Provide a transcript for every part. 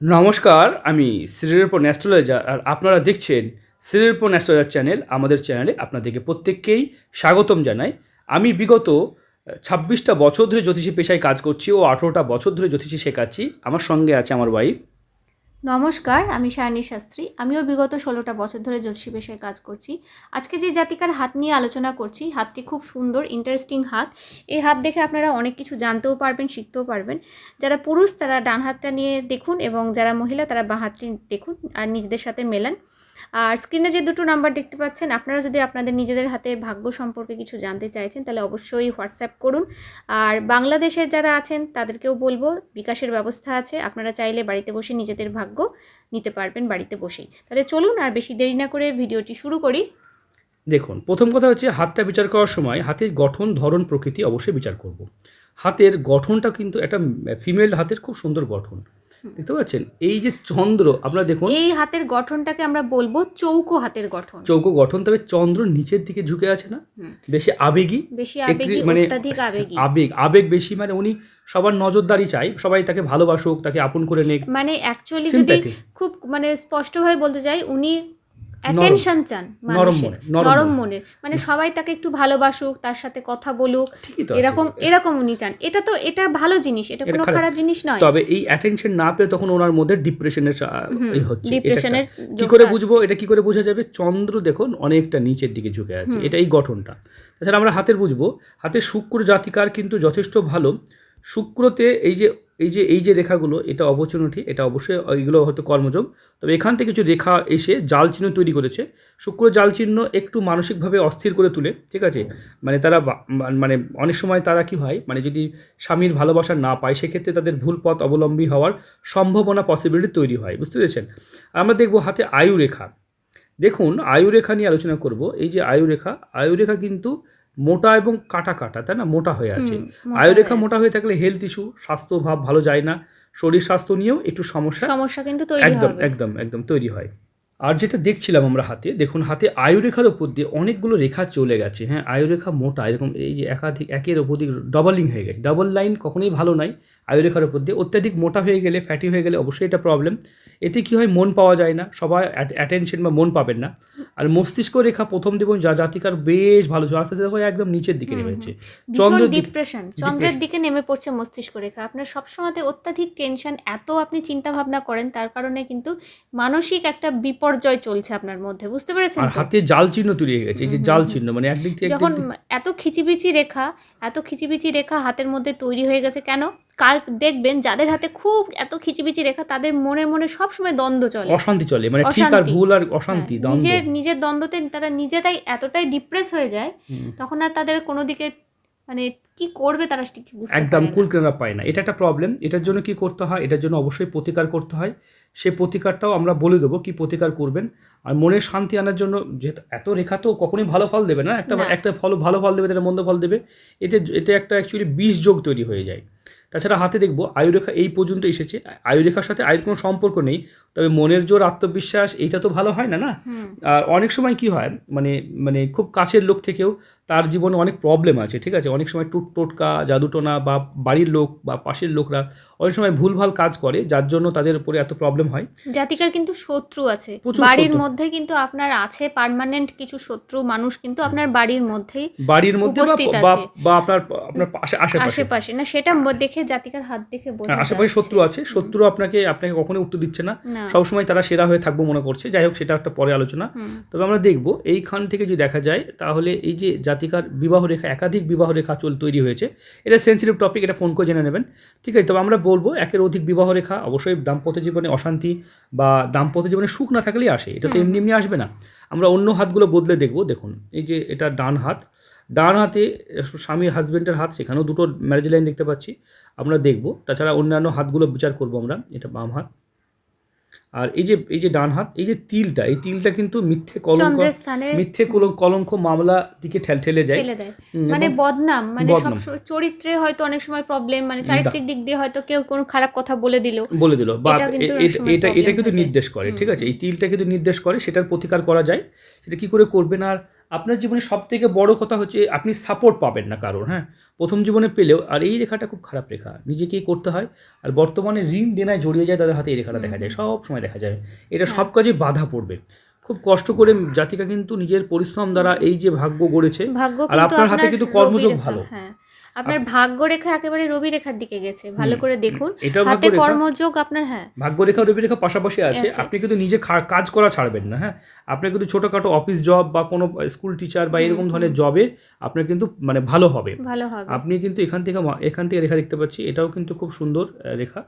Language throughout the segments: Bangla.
নমস্কার, আমি শ্রীরূপন অ্যাস্ট্রোলজার আর আপনারা দেখছেন শ্রীরূপন অ্যাস্ট্রোলজার চ্যানেল, আমাদের চ্যানেলে আপনাদেরকে প্রত্যেককেই স্বাগতম জানাই। আমি বিগত ছাব্বিশটা বছর ধরে জ্যোতিষী পেশায় কাজ করছি ও আঠেরোটা বছর ধরে জ্যোতিষী শেখাচ্ছি। আমার সঙ্গে আছে আমার ওয়াইফ নমস্কার, আমি সায়নী শাস্ত্রী। আমিও বিগত ষোলোটা বছর ধরে জ্যোতিষী পেশায় কাজ করছি। আজকে যে জাতিকার হাত নিয়ে আলোচনা করছি, হাতটি খুব সুন্দর ইন্টারেস্টিং হাত। এই হাত দেখে আপনারা অনেক কিছু জানতেও পারবেন, শিখতেও পারবেন। যারা পুরুষ, তারা ডান হাতটা নিয়ে দেখুন এবং যারা মহিলা, তারা বাঁ হাতটি দেখুন আর নিজেদের সাথে মেলান। আর স্ক্রিনে যে দুটো নাম্বার দেখতে পাচ্ছেন, আপনারা যদি আপনাদের নিজেদের হাতের ভাগ্য সম্পর্কে কিছু জানতে চাইছেন, তাহলে অবশ্যই হোয়াটসঅ্যাপ করুন। আর বাংলাদেশের যারা আছেন, তাদেরকেও বলব, বিকাশের ব্যবস্থা আছে। আপনারা চাইলে বাড়িতে বসে নিজেদের ভাগ্য নিতে পারবেন বাড়িতে বসেই। তাহলে চলুন আর বেশি দেরি না করে ভিডিওটি শুরু করি। দেখুন, প্রথম কথা হচ্ছে, হাতটা বিচার করার সময় হাতের গঠন, ধরন, প্রকৃতি অবশ্যই বিচার করব। হাতের গঠনটা কিন্তু একটা ফিমেল হাতের খুব সুন্দর গঠন। দেখতে পাচ্ছেন? এই যে চন্দ্র আপনারা দেখুন। এই হাতের গঠনটাকে আমরা বলব চৌকো হাতের গঠন। চৌকো গঠন তবে চন্দ্র নিচের দিকে ঝুঁকে আছে না? বেশি আবেগী? বেশি আবেগী মানে আবেগ। আবেগ বেশি মানে উনি সবার নজরদারি চাই সবাই তাকে ভালোবাসুক তাকে আপন করে নেক। মানে অ্যাকচুয়ালি যদি খুব মানে স্পষ্টভাবে বলতে চাই উনি অ্যাটেনশন চান নরম মনে মনে। মনের। মানে সবাই তাকে একটু ভালোবাসুক তার সাথে কথা বলুক। এরকম এরকম উনি চান। এটা তো এটা ভালো জিনিস এটা কোনো খারাপ। জিনিস নয়। তবে এই অ্যাটেনশন না পেয়ে তখন ওনার মধ্যে ডিপ্রেশনের এই হচ্ছে। ডিপ্রেশনের কি করে বুঝব? এটা কি করে বোঝা যাবে? চন্দ্র দেখুন অনেকটা নিচের দিকে ঝুঁকে আছে। এটা এই গঠনটা। তাছাড়া আমরা হাতের বুঝব। হাতের শুক্র জাতিকার কিন্তু যথেষ্ট ভালো। শুক্রতে এই যে এই যে এই যে রেখাগুলো, এটা অপরচুনিটি এটা অবশ্যই এইগুলো হয়তো কর্মযোগ। তবে এখান থেকে কিছু রেখা এসে জাল চিহ্ন তৈরি করেছে। শুক্র জাল চিহ্ন একটু মানসিকভাবে অস্থির করে তুলে, ঠিক আছে? মানে তারা মানে অনেক সময় তারা কি হয় মানে যদি স্বামীর ভালোবাসা না পায়, সেক্ষেত্রে তাদের ভুল পথ অবলম্বী হওয়ার সম্ভাবনা পসিবিলিটি তৈরি হয়, বুঝতে পেরেছেন? আমরা দেখব হাতে আয়ু রেখা দেখুন আয়ু রেখা নিয়ে আলোচনা করব। এই যে আয়ু রেখা আয়ু রেখা কিন্তু মোটা এবং কাটা কাটা তাই না? মোটা হয়ে আছে। আয়ুরেখা মোটা আয়ু রেখা মোটা হয়ে থাকলে হেলথ ইস্যু স্বাস্থ্য ভাব ভালো যায় না। শরীর স্বাস্থ্য নিয়েও একটু সমস্যা। সমস্যা কিন্তু একদম একদম একদম তৈরি হয়। আর যেটা দেখছিলাম আমরা হাতে দেখুন হাতে আয়ুরেখার ওপর দিয়ে অনেকগুলো রেখা চলে গেছে। হ্যাঁ আয়ুরেখা মোটা এরকম এই যে একাধিক একের ওপর দিয়ে ডাবলিং হয়ে গেছে। ডাবল লাইন কখনোই ভালো নয় আয়ুরেখার ওপর দিয়ে। অত্যাধিক মোটা হয়ে গেলে ফ্যাটি হয়ে গেলে অবশ্যই এটা প্রবলেম এতে কি হয় মন পাওয়া যায় না। সবাই অ্যাটেনশন বা মন পাবেন না। আর মস্তিষ্ক রেখা প্রথম দেবন যা জাতিকার বেশ ভালো ছিল। আস্তে আস্তে একদম নিচের দিকে হুম, নেমেছে চন্দ্র ডিপ্রেশন চন্দ্রের দিকে নেমে পড়ছে মস্তিষ্ক রেখা। আপনার সবসময়তে অত্যাধিক টেনশন এত আপনি চিন্তা ভাবনা করেন তার কারণে কিন্তু মানসিক একটা বিপর্যয় চলছে আপনার মধ্যে বুঝতে পেরেছেন আর হাতে জাল চিহ্ন তৈরি হয়ে গেছে এই যে জাল চিহ্ন মানে একদিক থেকে যখন এত খিচিবিচি রেখা এত খিচিবিচি রেখা হাতের মধ্যে তৈরি হয়ে গেছে কেন? কার দেখবেন যাদের হাতে খুব এত খিচিবিচি রেখা তাদের মনের মনে সবসময় দ্বন্দ্ব চলে। অশান্তি চলে মানে ঠিক আর। ভুল আর অশান্তি হ্যাঁ, নিজের নিজের দ্বন্দ্বতে তারা নিজেরাই এতটাই ডিপ্রেস হয়ে যায় তখন আর তাদের কোনো দিকে মানে কি করবে তারা ঠিক বুঝতে একদম পারে না। পায় না। এটা একটা প্রবলেম এটার জন্য কি করতে হয়? এটার জন্য অবশ্যই প্রতিকার করতে হয়। সে প্রতিকারটাও আমরা বলে দেবো কি প্রতিকার করবেন। আর মনের শান্তি আনার জন্য যেহেতু এত রেখা তো কখনোই ভালো ফল দেবে না। একটা একটা ফল ভালো ফল দেবে এটা মন্দ ফল দেবে এতে এতে একটা অ্যাকচুয়ালি বিষ যোগ তৈরি হয়ে যায়। তাছাড়া হাতে দেখব আয়ুরেখা এই পর্যন্ত এসেছে। আয়ুরেখার সাথে আয়ের কোনো সম্পর্ক নেই। তবে মনের জোর আত্মবিশ্বাস এইটা তো ভালো হয় না না? আর অনেক সময় কি হয় মানে মানে খুব কাছের লোক থেকেও তার জীবনে অনেক প্রবলেম আছে ঠিক আছে? অনেক সময় টুট টোটকা জাদুটোনা বা বাড়ির লোক বা পাশের লোকরা অনেক সময় ভুলভাল কাজ করে যার জন্য তাদের উপরে এত প্রবলেম হয়। জাতিকার কিন্তু শত্রু আছে। বাড়ির মধ্যে কিন্তু আপনার আছে পার্মানেন্ট কিছু শত্রু মানুষ কিন্তু আপনার বাড়ির মধ্যেই বাড়ির মধ্যে বা- বা আপনার আপনার পাশে আশেপাশে। আশেপাশে। না সেটা দেখে জাতিকার হাত দেখে বোঝা হ্যাঁ, আশেপাশে শত্রু আছে। শত্রু আপনাকে আপনাকে কখনোই উত্তর দিচ্ছে না। না। সবসময় তারা সেরা হয়ে থাকব মনে করছে। যাই হোক সেটা একটা পরে আলোচনা। তবে আমরা দেখব এইখান থেকে যদি দেখা যায় তাহলে এই যে জাতিকার বিবাহ রেখা একাধিক বিবাহ রেখা চল তৈরি হয়েছে। এটা সেন্সিটিভ টপিক এটা ফোন করে জেনে নেবেন। ঠিক আছে তবে আমরা বলব একের অধিক বিবাহ রেখা অবশ্যই দাম্পত্য জীবনে অশান্তি বা দাম্পত্য জীবনে সুখ না থাকলেই আসে এটা তো এমনি এমনি আসবে না। আমরা অন্য হাতগুলো বদলে দেখব দেখুন এই যে এটা ডান হাত। ডান হাতে স্বামীর হাজব্যান্ডের হাত সেখানেও দুটো ম্যারেজ লাইন দেখতে পাচ্ছি আমরা দেখব। তাছাড়া অন্যান্য হাতগুলো বিচার করব আমরা এটা বাম হাত। আর এই যে এই যে ডান হাত এই যে তিলটা এই তিলটা কিন্তু মিথ্যে কলঙ্ক মিথ্যে কলঙ্ক মামলা দিকে ঠেল ঠেলে যায়। মানে বদনাম মানে সব চরিত্রে হয়তো অনেক সময় প্রবলেম মানে চারিত্রিক দিক দিয়ে হয়তো কেউ কোনো খারাপ কথা বলে দিল। বলে দিল বা এটা এটা কিন্তু নির্দেশ করে ঠিক আছে? এই তিলটা কিন্তু নির্দেশ করে সেটার প্রতিকার করা যায়। সেটা কি করে করবেন আর আপনার জীবনে সব থেকে বড় কথা হচ্ছে আপনি সাপোর্ট পাবেন না কারোর হ্যাঁ? প্রথম জীবনে পেলেও আর এই রেখাটা খুব খারাপ রেখা নিজেকেই করতে হয়। আর বর্তমানে ঋণ দেনায় জড়িয়ে যায় তাদের হাতে এই রেখাটা দেখা যায় সব সময় দেখা যায়। এটা সব কাজে বাধা পড়বে। খুব কষ্ট করে জাতিকা কিন্তু নিজের পরিশ্রম দ্বারা এই যে ভাগ্য গড়েছে আর আপনার হাতে কিন্তু কর্মযোগ ভালো। আপনার ভাগ্য রেখা একেবারে রবি রেখার দিকে গেছে। ভালো করে দেখুন। হাতে কর্মযোগ আপনার হ্যাঁ। ভাগ্য রেখা রবি রেখা পাশাপাশি আছে। আছে। আপনি কিন্তু নিজে কাজ করা ছাড়বেন না হ্যাঁ। আপনি কিন্তু ছোটখাটো অফিস জব বা কোনো স্কুল টিচার বা এরকম ধরনের জবে আপনার কিন্তু মানে ভালো হবে। ভালো হবে। আপনি কিন্তু এখান থেকে এখান থেকে রেখা দেখতে পাচ্ছি। এটাও কিন্তু খুব সুন্দর রেখা।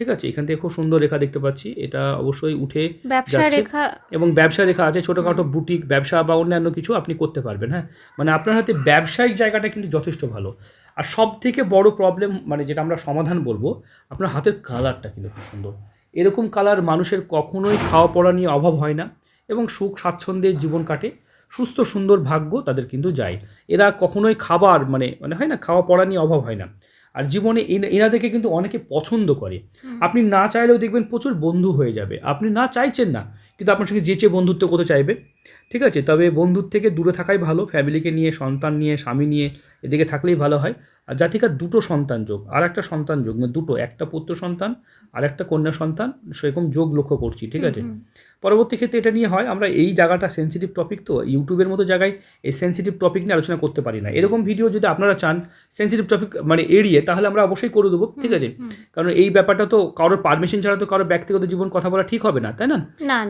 ঠিক আছে এখান থেকে খুব সুন্দর রেখা দেখতে পাচ্ছি। এটা অবশ্যই উঠে ব্যবসা রেখা। এবং ব্যবসা রেখা আছে ছোটোখাটো বুটিক ব্যবসা বা অন্যান্য কিছু আপনি করতে পারবেন হ্যাঁ? মানে আপনার হাতে ব্যবসায়িক জায়গাটা কিন্তু যথেষ্ট ভালো। আর সব থেকে বড় প্রবলেম মানে যেটা আমরা সমাধান বলব আপনার হাতের কালারটা কিন্তু খুব সুন্দর। এরকম কালার মানুষের কখনোই খাওয়া পড়া নিয়ে অভাব হয় না এবং সুখ স্বাচ্ছন্দ্যে জীবন কাটে। সুস্থ সুন্দর ভাগ্য তাদের কিন্তু যায়। এরা কখনোই খাবার মানে মানে হয় না খাওয়া পড়া নিয়ে অভাব হয় না। আর জীবনে এনা- এনাদেরকে কিন্তু অনেকে পছন্দ করে। আপনি না চাইলেও দেখবেন প্রচুর বন্ধু হয়ে যাবে। আপনি না চাইছেন না কিন্তু আপনার সঙ্গে যেচে বন্ধুত্ব করতে চাইবে ঠিক আছে? তবে বন্ধুর থেকে দূরে থাকাই ভালো ফ্যামিলিকে নিয়ে সন্তান নিয়ে স্বামী নিয়ে এদিকে থাকলেই ভালো হয়। আর জাতিকার দুটো সন্তান যোগ আর একটা সন্তান যোগ মানে দুটো একটা পুত্র সন্তান আর একটা কন্যা সন্তান সেরকম যোগ লক্ষ্য করছি ঠিক আছে? পরবর্তী ক্ষেত্রে এটা নিয়ে হয় আমরা এই জায়গাটা সেন্সিটিভ টপিক তো ইউটিউবের মতো জায়গায় এই সেন্সিটিভ টপিক নিয়ে আলোচনা করতে পারি না। এরকম ভিডিও যদি আপনারা চান সেন্সিটিভ টপিক মানে এড়িয়ে তাহলে আমরা অবশ্যই করে দেবো ঠিক আছে? কারণ এই ব্যাপারটা তো কারোর পারমিশন ছাড়া তো কারোর ব্যক্তিগত জীবন কথা বলা ঠিক হবে না তাই না?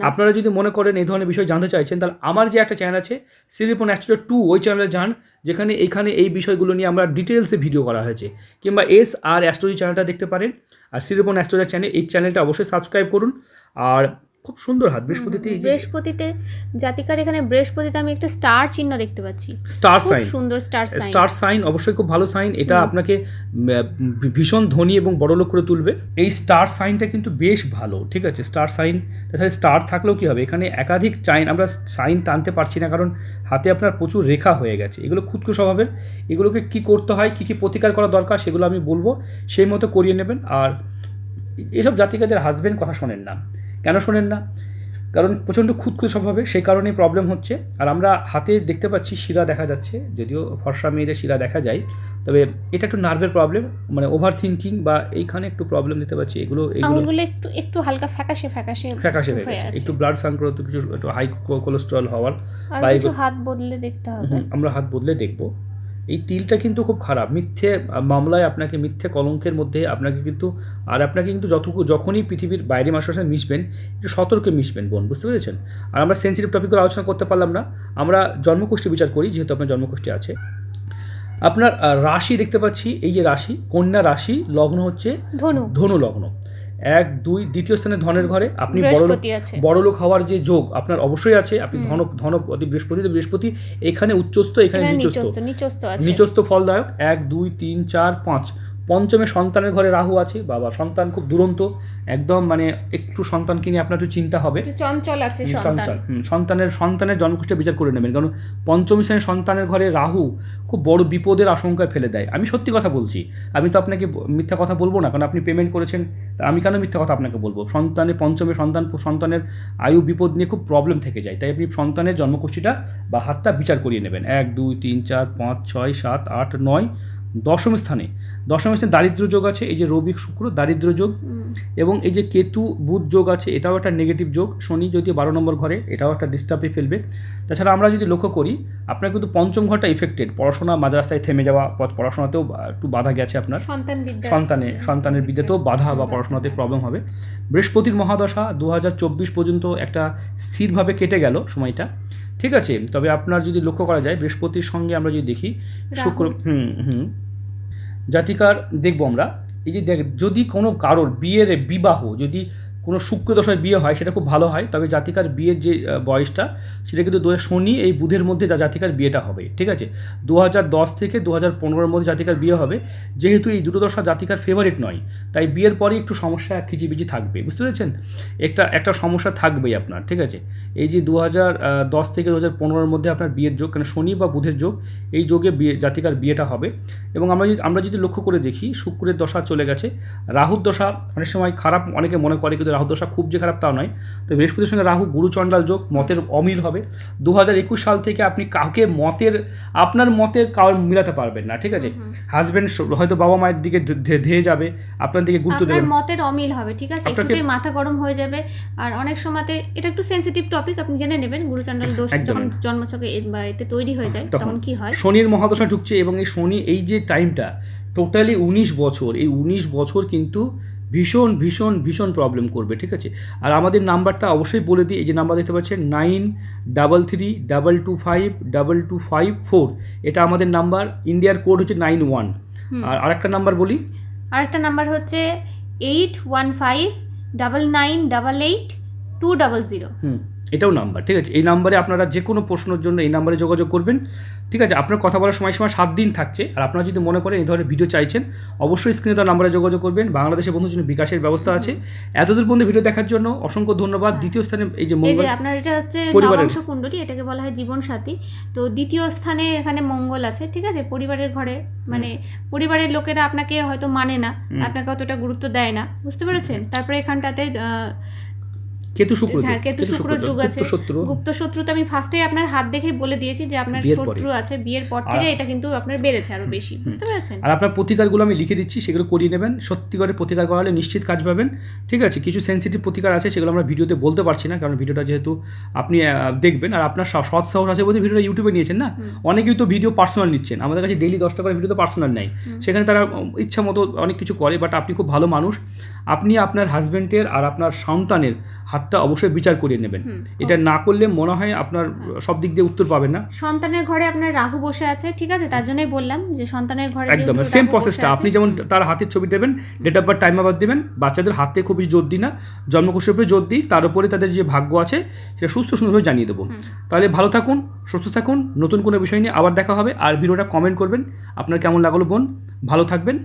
আপনারা যদি মনে করেন এই ধরনের বিষয় জানতে চাইছেন তাহলে আমার যে একটা চ্যানেল আছে সিরিপন অ্যাস্ট্রো টু ওই চ্যানেলে যান যেখানে এখানে এই বিষয়গুলো নিয়ে আমরা ডিটেলসে ভিডিও করা হয়েছে। কিংবা এস আর অ্যাস্ট্রোজি চ্যানেলটা দেখতে পারেন আর সিরিপন অ্যাস্ট্রোজার চ্যানেল এই চ্যানেলটা অবশ্যই সাবস্ক্রাইব করুন আর খুব সুন্দর হাত বৃহস্পতিতে বৃহস্পতিতে জাতিকার এখানে বৃহস্পতিতে আমি একটা স্টার চিহ্ন দেখতে পাচ্ছি। স্টার খুব সাইন সুন্দর স্টার সাইন স্টার সাইন অবশ্যই খুব ভালো সাইন এটা আপনাকে ভীষণ ধনী এবং বড়লোক করে তুলবে। এই স্টার সাইনটা কিন্তু বেশ ভালো ঠিক আছে? স্টার সাইন তাছাড়া স্টার থাকলেও কী হবে? এখানে একাধিক চাইন আমরা সাইন টানতে পারছি না কারণ হাতে আপনার প্রচুর রেখা হয়ে গেছে। এগুলো ক্ষুদ্র স্বভাবের। এগুলোকে কি করতে হয় কী কী প্রতিকার করা দরকার সেগুলো আমি বলব। সেই মতো করিয়ে নেবেন। আর এসব জাতিকাদের হাজবেন্ড কথা শোনেন না। কেন শোনেন না? কারণ প্রচণ্ড খুঁতখুত স্বভাবে সেই কারণেই প্রবলেম হচ্ছে। আর আমরা হাতে দেখতে পাচ্ছি শিরা দেখা যাচ্ছে যদিও ফর্সা মেয়েদের শিরা দেখা যায়। তবে এটা একটু নার্ভের প্রবলেম মানে ওভার থিঙ্কিং বা এইখানে একটু প্রবলেম দিতে পারছি এগুলো এগুলো একটু একটু হালকা ফ্যাকাশে ফ্যাকাশে ফ্যাকাশে গেছে। একটু ব্লাড সংক্রান্ত কিছু একটু হাই কোলেস্ট্রল হওয়ার বা হাত বদলে দেখতে হবে। আমরা হাত বদলে দেখব। এই তিলটা কিন্তু খুব খারাপ। মিথ্যে মামলায় আপনাকে মিথ্যে কলঙ্কের মধ্যে আপনাকে কিন্তু আর আপনাকে কিন্তু যতটুকু যখনই পৃথিবীর বাইরে মানুষের সাথে মিশবেন একটু সতর্কে মিশবেন বোন বুঝতে পেরেছেন? আর আমরা সেন্সিটিভ টপিকগুলো আলোচনা করতে পারলাম না। আমরা জন্মকুষ্ঠী বিচার করি যেহেতু আপনার জন্মকুষ্ঠী আছে। আপনার রাশি দেখতে পাচ্ছি এই যে রাশি কন্যা রাশি লগ্ন হচ্ছে ধনু। ধনু লগ্ন। এক দুই দ্বিতীয় স্থানে ধনের ঘরে। আপনি বড় লোক হওয়ার যে যোগ আপনার অবশ্যই আছে। আপনি ধন ধন বৃহস্পতি বৃহস্পতি এখানে উচ্চস্থ এখানে নিচস্থ। নিচস্থ ফলদায়ক। এক দুই তিন চার পাঁচ। পঞ্চমে সন্তানের ঘরে রাহু আছে বাবা সন্তান খুব দুরন্ত একদম মানে একটু সন্তানকে নিয়ে আপনার একটু চিন্তা হবে। চঞ্চল আছে চঞ্চল সন্তানের সন্তানের জন্মকুষ্ঠে বিচার করে নেবেন কারণ পঞ্চমী শ্রেণির সন্তানের ঘরে রাহু খুব বড় বিপদের আশঙ্কায় ফেলে দেয়। আমি সত্যি কথা বলছি আমি তো আপনাকে মিথ্যা কথা বলব না কারণ আপনি পেমেন্ট করেছেন আমি কেন মিথ্যা কথা আপনাকে বলব? সন্তানের পঞ্চমে সন্তান সন্তানের আয়ু বিপদ নিয়ে খুব প্রবলেম থেকে যায় তাই আপনি সন্তানের জন্মকুষ্ঠিটা বা হাতটা বিচার করিয়ে নেবেন। এক দুই তিন চার পাঁচ ছয় সাত আট নয় দশম স্থানে। দশম স্থানে দারিদ্র যোগ আছে এই যে রবি শুক্র দারিদ্র যোগ এবং এই যে কেতু বুধ যোগ আছে এটাও একটা নেগেটিভ যোগ। শনি যদি বারো নম্বর ঘরে এটাও একটা ডিস্টার্বে ফেলবে। তাছাড়া আমরা যদি লক্ষ্য করি আপনার কিন্তু পঞ্চম ঘরটা ইফেক্টেড পড়াশোনা মাঝ রাস্তায় থেমে যাওয়া পথ পড়াশোনাতেও একটু বাধা গেছে আপনার। সন্তান সন্তানের বিদ্যাতেও বাধা বা পড়াশোনাতে প্রবলেম হবে। বৃহস্পতির মহাদশা দু হাজার চব্বিশ পর্যন্ত একটা স্থিরভাবে কেটে গেল সময়টা। ঠিক আছে? তবে আপনার যদি লক্ষ্য করা যায় বৃহস্পতির সঙ্গে আমরা যদি দেখি শুক্র হুম হুম। জাতিকার দেখব আমরা। এই যে দেখ যদি কোনো কারোর বিয়ের বিবাহ যদি কোনো শুক্র দশায় বিয়ে হয়, সেটা খুব ভালো হয়, তবে জাতিকার বিয়ের যে বয়সটা, সেটা কিন্তু দু হাজার শনি এই বুধের মধ্যে জাতিকার বিয়েটা হবে, ঠিক আছে? দু থেকে দু হাজার মধ্যে জাতিকার বিয়ে হবে, যেহেতু এই দুটো দশা জাতিকার ফেভারিট নয়, তাই বিয়ের পরে একটু সমস্যা খিচিবিচি থাকবে, বুঝতে পেরেছেন? একটা একটা সমস্যা থাকবেই আপনার, ঠিক আছে? এই যে দু থেকে দু হাজার মধ্যে আপনার বিয়ের যোগ, কেন শনি বা বুধের যোগ, এই যোগে বিয়ে, জাতিকার বিয়েটা হবে, এবং আমরা যদি আমরা যদি লক্ষ্য করে দেখি, শুক্রের দশা চলে গেছে, রাহুর দশা অনেক সময় খারাপ, অনেকে মনে করে, কিন্তু রাহু দশা খুব যে খারাপ তা নয়। তো বৃহস্পতির সঙ্গে রাহু গুরুচণ্ডাল যোগ মতের অমিল হবে। দু হাজার একুশ সাল থেকে আপনি কাউকে মতের আপনার মতের কাউর মিলাতে পারবেন না ঠিক আছে? হাজব্যান্ড হয়তো বাবা মায়ের দিকে ধেয়ে যাবে আপনার দিকে গুরুত্ব দেবেন। মতের অমিল হবে ঠিক আছে? একটুতেই মাথা গরম হয়ে যাবে। আর অনেক সময়তে এটা একটু সেন্সিটিভ টপিক আপনি জেনে নেবেন গুরুচণ্ডাল দোষ যখন জন্মছকে এতে তৈরি হয়ে যায় তখন। তখন কি হয়? শনির মহাদশা ঢুকছে এবং এই শনি এই যে টাইমটা টোটালি উনিশ বছর এই উনিশ বছর কিন্তু ভীষণ ভীষণ ভীষণ প্রবলেম করবে ঠিক আছে? আর আমাদের নাম্বারটা অবশ্যই বলে দিই এই যে নাম্বার দেখতে পাচ্ছেন nine double three double two five double two five four এটা আমাদের নাম্বার ইন্ডিয়ার কোড হচ্ছে নাইন ওয়ান আর আরেকটা নাম্বার বলি? আরেকটা নাম্বার হচ্ছে eight one five double nine double eight two double zero hmm এটাও নাম্বার ঠিক আছে? এই নাম্বারে আপনারা যে কোনো প্রশ্নের জন্য এই নাম্বারে যোগাযোগ করবেন। ঠিক আছে? আপনার কথা বলার সময় সময় সাত দিন থাকছে। আর আপনারা যদি মনে করেন এই ধরনের ভিডিও চাইছেন অবশ্যই স্ক্রিনে দেওয়া নাম্বারে যোগাযোগ করবেন। বাংলাদেশের বন্ধুর জন্য বিকাশের ব্যবস্থা আছে। এতদূর পর্যন্ত ভিডিও দেখার জন্য অসংখ্য ধন্যবাদ। দ্বিতীয় স্থানে এই যে মঙ্গল আপনার এটা হচ্ছে নবংশ কুণ্ডলী এটাকে বলা হয় জীবন সাথী তো দ্বিতীয় স্থানে এখানে মঙ্গল আছে ঠিক আছে? পরিবারের ঘরে মানে পরিবারের লোকেরা আপনাকে হয়তো মানে না। আপনাকে অতটা গুরুত্ব দেয় না। বুঝতে পেরেছেন? তারপরে এখানটাতে কেতু শুক্র হ্যাঁ, কেতু শুক্র যোগ আছে। গুপ্ত শত্রু তো আমি ফার্স্টেই আপনার হাত দেখেই বলে দিয়েছি যে আপনার শত্রু আছে বিয়ের পর থেকে এটা কিন্তু আপনার বেড়েছে আরও বেশি বুঝতে পেরেছেন? আর আপনার প্রতিকারগুলো আমি লিখে দিচ্ছি সেগুলো করিয়ে নেবেন সত্যি করে প্রতিকার করালে নিশ্চিত কাজ পাবেন ঠিক আছে? কিছু সেন্সিটিভ প্রতিকার আছে সেগুলো আমরা ভিডিওতে বলতে পারছি না কারণ ভিডিওটা যেহেতু আপনি দেখবেন আর আপনার সৎ সাহস আছে বলতে ভিডিওটা ইউটিউবে নিয়েছেন না? অনেকেই তো ভিডিও পার্সোনাল নিচ্ছেন আমাদের কাছে ডেলি দশটা করে ভিডিও তো পার্সোনাল নেই। সেখানে তারা ইচ্ছা মতো অনেক কিছু করে বাট আপনি খুব ভালো মানুষ। আপনি আপনার হাজব্যান্ডের আর আপনার সন্তানের হাতটা অবশ্যই বিচার করিয়ে নেবেন। এটা না করলে মনে হয় আপনার সব দিক দিয়ে উত্তর পাবেন না। সন্তানের ঘরে আপনার রাহু বসে আছে ঠিক আছে? তার জন্যই বললাম যে সন্তানের ঘরে একদম সেম প্রসেসটা আপনি যেমন তার হাতের ছবি দেবেন ডেট অফ বার্থ টাইম আবার দেবেন বাচ্চাদের হাতে খুব বেশি জোর দিই না জন্মকুশের উপরে জোর দিই তার উপরে তাদের যে ভাগ্য আছে সেটা সুস্থ সুন্দরভাবে জানিয়ে দেবো। তাহলে ভালো থাকুন সুস্থ থাকুন নতুন কোনো বিষয় নিয়ে আবার দেখা হবে আর ভিডিওটা কমেন্ট করবেন। আপনার কেমন লাগল বোন ভালো থাকবেন।